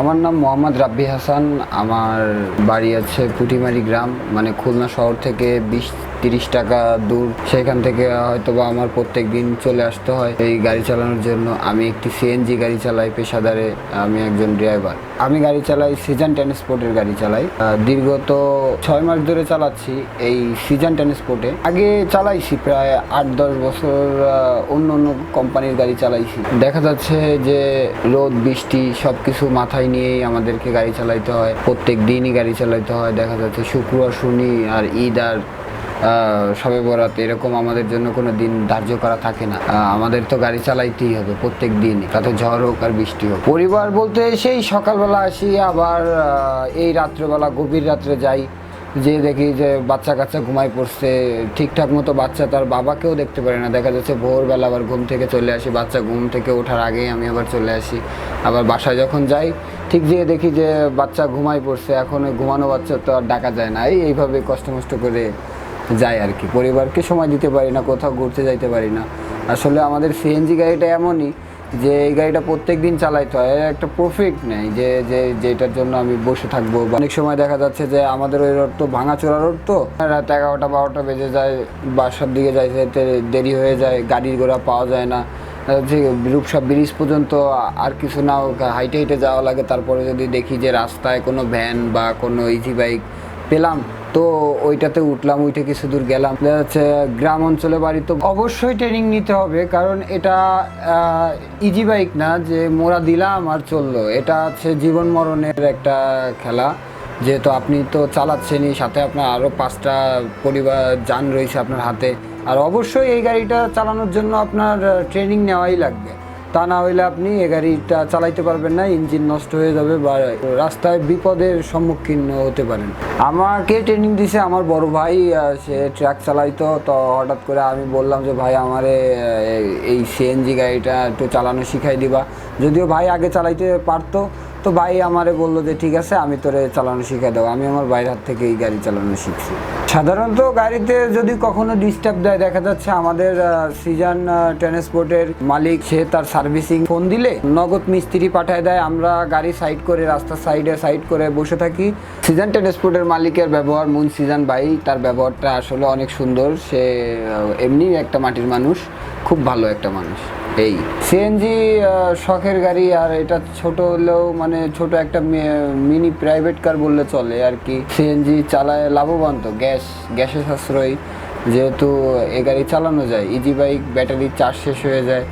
আমার নাম মোহাম্মদ রাব্বি হাসান। আমার বাড়ি আছে পুটিমারি গ্রাম মানে খুলনা শহর থেকে বিশ তিরিশ টাকা দূর। সেখান থেকে হয়তো বা আমার প্রত্যেক দিন চলে আসতে হয় এই গাড়ি চালানোর জন্য। আমি একটি সিএনজি গাড়ি চালাই পেশাদারে, আমি একজন ড্রাইভার। আমি গাড়ি চালাই সিজন ট্রান্সপোর্টের গাড়ি চালাই। দীর্ঘত ছয় মাস ধরে চালাচ্ছি এই সিজন ট্রান্সপোর্টে আগে চালাইছি প্রায় আট দশ বছর অন্য অন্য কোম্পানির গাড়ি চালাইছি। দেখা যাচ্ছে যে রোদ, বৃষ্টি সব কিছু মাথায় নিয়েই আমাদেরকে গাড়ি চালাইতে হয়। প্রত্যেক দিনই গাড়ি চালাইতে হয়। দেখা যাচ্ছে শুক্রবার শনি আর ঈদ আর সবে বরাত, এরকম আমাদের জন্য কোনো দিন ধার্য করা থাকে না। আমাদের তো গাড়ি চালাইতেই হবে প্রত্যেক দিন তাতে ঝড় হোক আর বৃষ্টি হোক। পরিবার বলতে সেই সকালবেলা আসি, আবার এই রাত্রেবেলা গভীর রাত্রে যাই যে দেখি যে বাচ্চা কাচ্চা ঘুমাই পড়ছে, ঠিকঠাক মতো বাচ্চা তার বাবাকেও দেখতে পারে না। দেখা যাচ্ছে ভোরবেলা আবার ঘুম থেকে চলে আসি, বাচ্চা ঘুম থেকে ওঠার আগেই আমি আবার চলে আসি। আবার বাসায় যখন যাই, ঠিক যেয়ে দেখি যে বাচ্চা ঘুমাই পড়ছে, এখন ওই ঘুমানো বাচ্চা তো আর ডাকা যায় না। এই এইভাবে কষ্ট মষ্ট করে যাই আর কি। পরিবারকে সময় দিতে পারি না, কোথাও ঘুরতে যাইতে পারি না। আসলে আমাদের সিএনজি গাড়িটা এমনই যে এই গাড়িটা প্রত্যেক দিন চালাইতে হয়। একটা প্রফিট নেই যে যে, যেটার জন্য আমি বসে থাকব অনেক সময় দেখা যাচ্ছে যে আমাদের ওই রোড তো ভাঙাচোরা রোড তো, রাত এগারোটা, বারোটা বেজে যায়, বাসার দিকে যাইতে দেরি হয়ে যায়, গাড়ির ঘোড়া পাওয়া যায় না। যে রূপসা ব্রিজ পর্যন্ত আর কিছু না হাইটে হাইটে যাওয়া লাগে। তারপরে যদি দেখি যে রাস্তায় কোনো ভ্যান বা কোনো ইজি বাইক পেলাম তো ওইটাতে উঠলাম উঠে কিছু দূর গেলাম। যাচ্ছে গ্রাম অঞ্চলে বাড়ি তো অবশ্যই ট্রেনিং নিতে হবে, কারণ এটা ইজি বাইক না যে মোরা দিলাম আর চলল। এটা হচ্ছে জীবন মরণের একটা খেলা। যেহেতু আপনি তো চালাচ্ছেনই, সাথে আপনার আরও পাঁচটা পরিবার, যান রয়েছে আপনার হাতে। আর অবশ্যই এই গাড়িটা চালানোর জন্য আপনার ট্রেনিং নেওয়াই লাগবে। তা না হইলে আপনি এ গাড়িটা চালাইতে পারবেন না, ইঞ্জিন নষ্ট হয়ে যাবে বা রাস্তায় বিপদের সম্মুখীন হতে পারেন। আমাকে ট্রেনিং দিছে আমার বড় ভাই সে ট্রাক চালাইতো, তো হঠাৎ করে আমি বললাম যে, ভাই, আমারে এই সিএনজি গাড়িটা একটু চালানো শিখাই দিবা। যদিও ভাই আগে চালাইতে পারতো তো ভাই আমারে বলল যে, ঠিক আছে, আমি তোরে চালানো শিখাই দেবো। আমি আমার বাইরের হাত থেকে এই গাড়ি চালানো শিখছি। সাধারণত গাড়িতে যদি কখনো ডিস্টার্ব দেয়, দেখা যাচ্ছে আমাদের সিজন ট্রান্সপোর্টের মালিক, সে তার সার্ভিসিং ফোন দিলে, নগদ মিস্ত্রি পাঠায় দেয়। আমরা গাড়ি সাইড করে রাস্তার সাইডে সাইড করে বসে থাকি। সিজন ট্রান্সপোর্টের মালিকের ব্যবহার, মুন সিজন ভাই, তার ব্যবহারটা আসলে অনেক সুন্দর। সে এমনি একটা মাটির মানুষ, খুব ভালো একটা মানুষ। এই সিএনজি শখের গাড়ি আর এটা ছোট হলেও মানে ছোট একটা মিনি প্রাইভেট কার বললে চলে আর কি। সিএনজি চালায় লাভবান তো গ্যাস গ্যাসের সাশ্রয়। যেহেতু এ গাড়ি চালানো যায় ইজি বাইক ব্যাটারি চার্জ শেষ হয়ে যায়।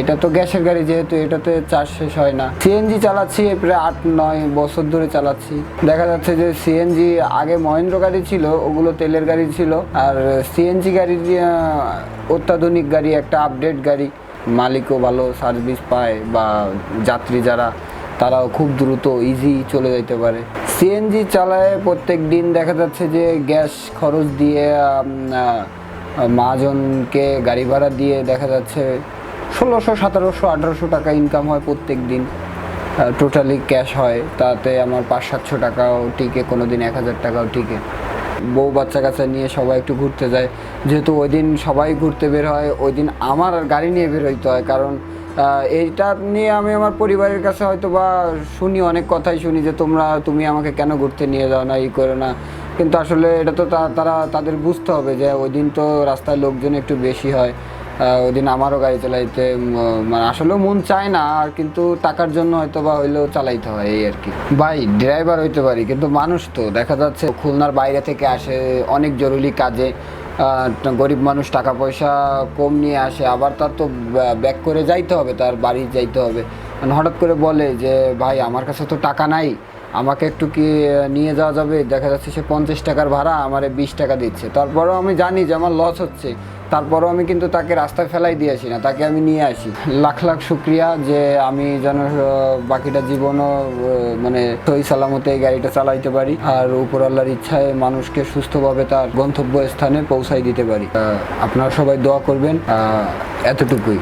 এটা তো গ্যাসের গাড়ি যেহেতু এটাতে চার্জ শেষ হয় না। সিএনজি চালাচ্ছি প্রায় আট নয় বছর ধরে চালাচ্ছি। দেখা যাচ্ছে যে সিএনজি আগে মহেন্দ্র গাড়ি ছিল ওগুলো তেলের গাড়ি ছিল। আর সিএনজি আহ, অত্যাধুনিক গাড়ি একটা আপডেট গাড়ি। মালিকও ভালো সার্ভিস পায় বা যাত্রী যারা, তারাও খুব দ্রুত ইজি চলে যেতে পারে। সিএনজি চালায় প্রত্যেক দিন, দেখা যাচ্ছে যে গ্যাস খরচ দিয়ে মহাজনকে গাড়ি ভাড়া দিয়ে দেখা যাচ্ছে ষোলোশো, সতেরোশো, আঠারোশো টাকা ইনকাম হয় প্রত্যেক দিন। টোটালি ক্যাশ হয়। তাতে আমার পাঁচ, সাতশো টাকাও টিকে কোনো দিন এক হাজার টাকাও টিকে। বউ বাচ্চা কাচ্চা নিয়ে সবাই একটু ঘুরতে যায়। যেহেতু ওই দিন সবাই ঘুরতে বের হয়, ওই দিন আমার গাড়ি নিয়ে বের হইতে হয়। কারণ এইটা নিয়ে আমি আমার পরিবারের কাছে হয়তো বা শুনি, অনেক কথাই শুনি যে তোমরা, তুমি আমাকে কেন ঘুরতে নিয়ে যাও না, ই করো না। কিন্তু আসলে এটা তো, তারা, তাদের বুঝতে হবে যে ওই দিন তো রাস্তায় লোকজন একটু বেশি হয়। ওই দিন আমারও গাড়ি চালাইতে মানে আসলেও মন চায় না, আর কিন্তু টাকার জন্য হয়তো বা হইলেও চালাইতে হয়, এই আর কি। ভাই ড্রাইভার হইতে পারি, কিন্তু মানুষ তো, দেখা যাচ্ছে খুলনার বাইরে থেকে আসে, অনেক জরুরি কাজে গরিব মানুষ টাকা পয়সা কম নিয়ে আসে, আবার তার তো ব্যাক করে যাইতে হবে, তার বাড়ি যাইতে হবে। মানে হঠাৎ করে বলে যে, ভাই, আমার কাছে তো টাকা নাই। আমাকে একটু কি নিয়ে যাওয়া যাবে? দেখা যাচ্ছে সে পঞ্চাশ টাকার ভাড়া, আমারে বিশ টাকা দিচ্ছে। তারপরেও আমি জানি যে আমার লস হচ্ছে। তারপরেও আমি কিন্তু তাকে রাস্তায় ফেলাই দিয়ে আসি না, তাকে আমি নিয়ে আসি। লাখ লাখ শুক্রিয়া যে আমি যেন বাকিটা জীবনও মানে সই সালামতে এই গাড়িটা চালাইতে পারি আর উপর আল্লাহর ইচ্ছায় মানুষকে সুস্থভাবে তার গন্তব্য স্থানে পৌঁছাই দিতে পারি। আপনারা সবাই দোয়া করবেন এতটুকুই।